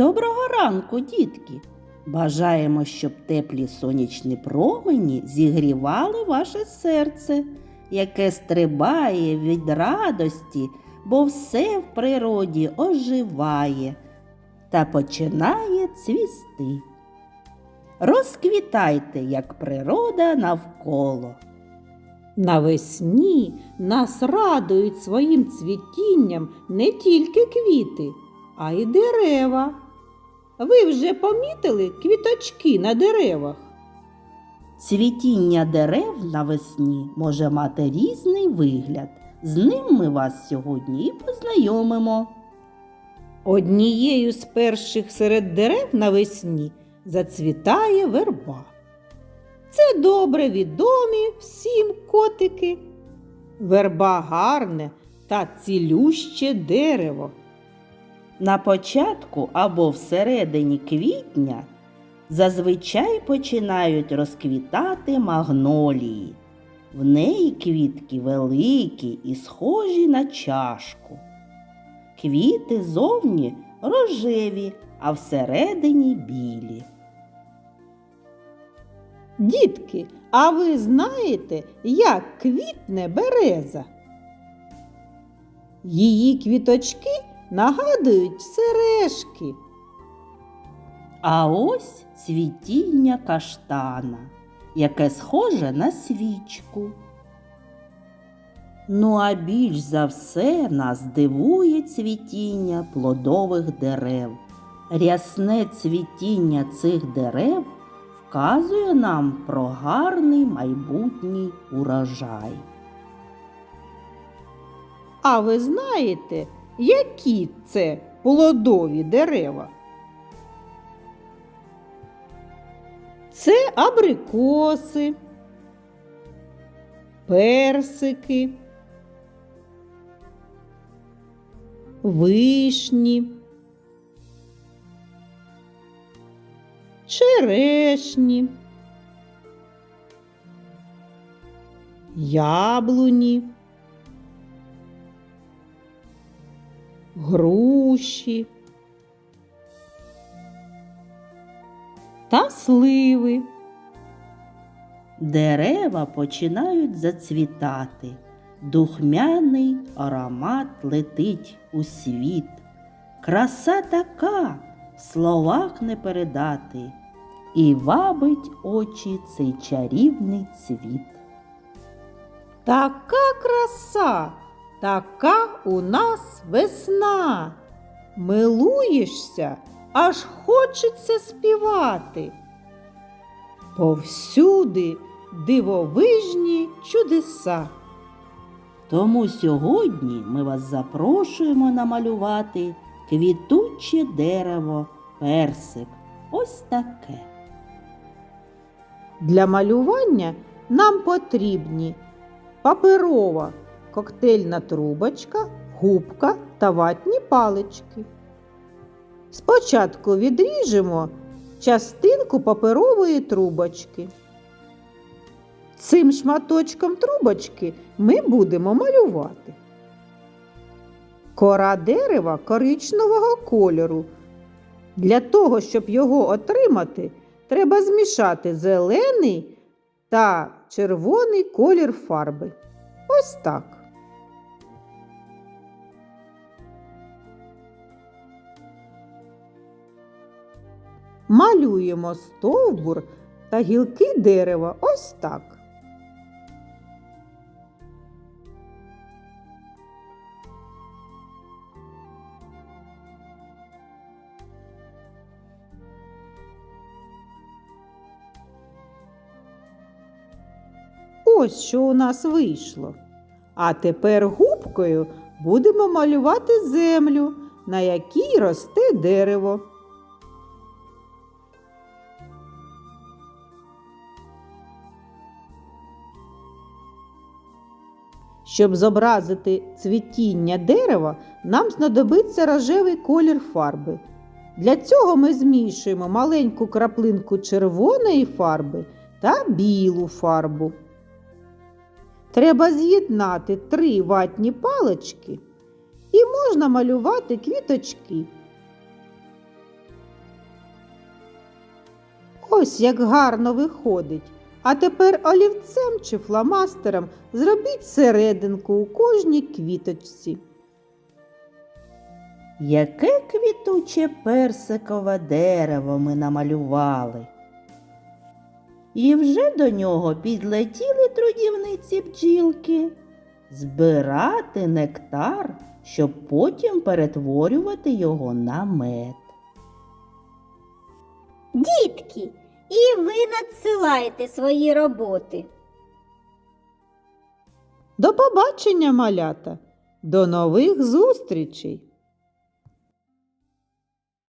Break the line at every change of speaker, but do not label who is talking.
Доброго ранку, дітки! Бажаємо, щоб теплі сонячні промені зігрівали ваше серце, яке стрибає від радості, бо все в природі оживає та починає цвісти. Розквітайте, як природа навколо.
Навесні нас радують своїм цвітінням не тільки квіти, а й дерева. Ви вже помітили квіточки на деревах?
Цвітіння дерев навесні може мати різний вигляд. З ним ми вас сьогодні і познайомимо.
Однією з перших серед дерев навесні зацвітає верба. Це добре відомі всім котики. Верба гарне та цілюще дерево.
На початку або всередині квітня зазвичай починають розквітати магнолії. В неї квітки великі і схожі на чашку. Квіти зовні рожеві, а всередині білі.
Дітки, а ви знаєте, як квітне береза? Її квіточки нагадують сережки.
А ось цвітіння каштана, яке схоже на свічку. Ну а більш за все нас дивує цвітіння плодових дерев. Рясне цвітіння цих дерев вказує нам про гарний майбутній урожай.
А ви знаєте, які це плодові дерева? Це абрикоси, персики, вишні, черешні, яблуні. Груші та сливи.
Дерева починають зацвітати, духмяний аромат летить у світ. Краса така, в словах не передати, і вабить очі цей чарівний цвіт.
Така краса, така у нас весна. Милуєшся, аж хочеться співати. Повсюди дивовижні чудеса.
Тому сьогодні ми вас запрошуємо намалювати квітуче дерево персик. Ось таке.
Для малювання нам потрібні паперова коктейльна трубочка, губка та ватні палички. Спочатку відріжемо частинку паперової трубочки. Цим шматочком трубочки ми будемо малювати. Кора дерева коричневого кольору. Для того, щоб його отримати, треба змішати зелений та червоний колір фарби. Ось так. Малюємо стовбур та гілки дерева ось так. Ось що у нас вийшло. А тепер губкою будемо малювати землю, на якій росте дерево. Щоб зобразити цвітіння дерева, нам знадобиться рожевий колір фарби. Для цього ми змішуємо маленьку краплинку червоної фарби та білу фарбу. Треба з'єднати три ватні палички і можна малювати квіточки. Ось як гарно виходить. А тепер олівцем чи фломастером зробіть серединку у кожній квіточці.
Яке квітуче персикове дерево ми намалювали. І вже до нього підлетіли трудівниці бджілки збирати нектар, щоб потім перетворювати його на мед.
Дітки, і ви надсилайте свої роботи.
До побачення, малята! До нових зустрічей!